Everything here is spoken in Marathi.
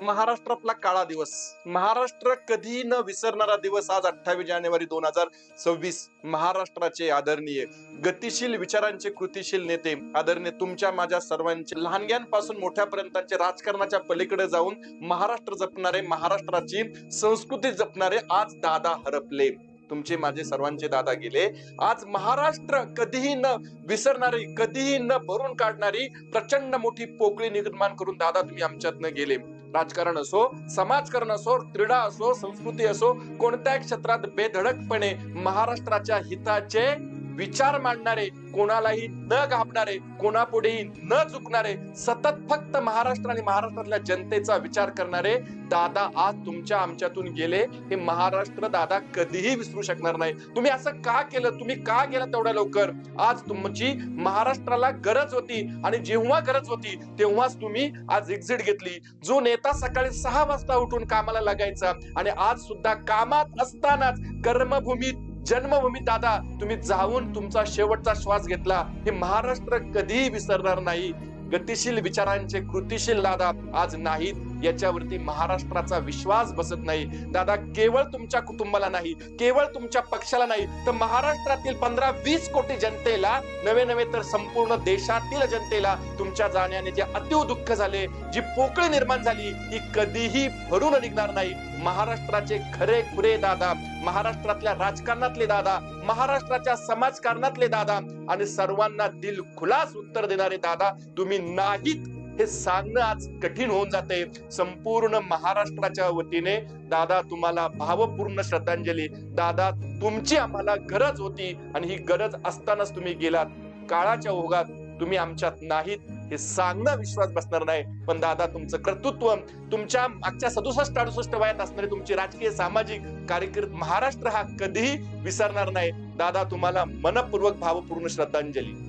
महाराष्ट्रातला काळा दिवस. महाराष्ट्र कधी न विसरणारा दिवस आज अठ्ठावीस जानेवारी दोन हजार सव्वीस. महाराष्ट्राचे आदरणीय गतिशील विचारांचे कृतिशील नेते आदरणीय तुमच्या माझ्या सर्वांचे लहानग्यांपासून मोठ्यापर्यंतचे राजकारणाच्या पलीकडे जाऊन महाराष्ट्र जपणारे महाराष्ट्राची संस्कृती जपणारे आज दादा हरपले. तुमचे माझे सर्वांचे दादा गेले. आज महाराष्ट्र कधीही न विसरणारी कधीही न भरून काढणारी प्रचंड मोठी पोकळी निर्माण करून दादा तुम्ही आमच्यातनं गेले. राजकारण असो समाजकारण असो क्रीडा असो संस्कृती असो कोणत्याही क्षेत्रात बेधडकपणे महाराष्ट्राच्या हिताचे विचार मांडणारे कोणालाही न घाबणारे कोणापुढेही न चुकणारे सतत फक्त महाराष्ट्र आणि महाराष्ट्रातल्या जनतेचा विचार करणारे दादा आज तुमच्या आमच्यातून गेले हे महाराष्ट्र दादा कधीही विसरू शकणार नाही. तुम्ही असं का केलं? तुम्ही का गेला तेवढ्या लवकर? आज तुमची महाराष्ट्राला गरज होती आणि जेव्हा गरज होती तेव्हाच तुम्ही आज एक्झिट घेतली. जो नेता सकाळी सहा वाजता उठून कामाला लागायचा आणि आज सुद्धा कामात असतानाच कर्मभूमीत जन्मभूमीत दादा तुम्ही जाऊन तुमचा शेवटचा श्वास घेतला. हे महाराष्ट्र कधीही विसरणार नाही. गतिशील विचारांचे कृतिशील दादा आज नाहीत. याच्यावरती महाराष्ट्राचा विश्वास बसत नाही. दादा केवळ तुमच्या कुटुंबाला नाही केवळ तुमच्या पक्षाला नाही तर महाराष्ट्रातील पंधरा वीस कोटी जनतेला नवे नवे तर संपूर्ण देशातील जनतेला तुमच्या जाण्याने जे अतिव दुःख झाले जी पोकळी निर्माण झाली ती कधीही भरून निघणार नाही. महाराष्ट्राचे खरे खुरे दादा महाराष्ट्रातल्या राजकारणातले दादा महाराष्ट्राच्या समाजकारणातले दादा आणि सर्वांना दिल खुलास उत्तर देणारे दादा तुम्ही नाहीत हे सांगणं आज कठीण होऊन जाते. संपूर्ण महाराष्ट्राच्या वतीने दादा तुम्हाला भावपूर्ण श्रद्धांजली. दादा तुमची आम्हाला गरज होती आणि ही गरज असतानाच तुम्ही गेलात. काळाच्या ओघात तुम्ही आमच्यात नाहीत हे सांगणं विश्वास बसणार नाही. पण दादा तुमचं कर्तृत्व तुमच्या मागच्या सदुसष्ट अडुसष्ट वयात असणारी तुमची राजकीय सामाजिक कार्यकीर्द महाराष्ट्र हा कधीही विसरणार नाही. दादा तुम्हाला मनपूर्वक भावपूर्ण श्रद्धांजली.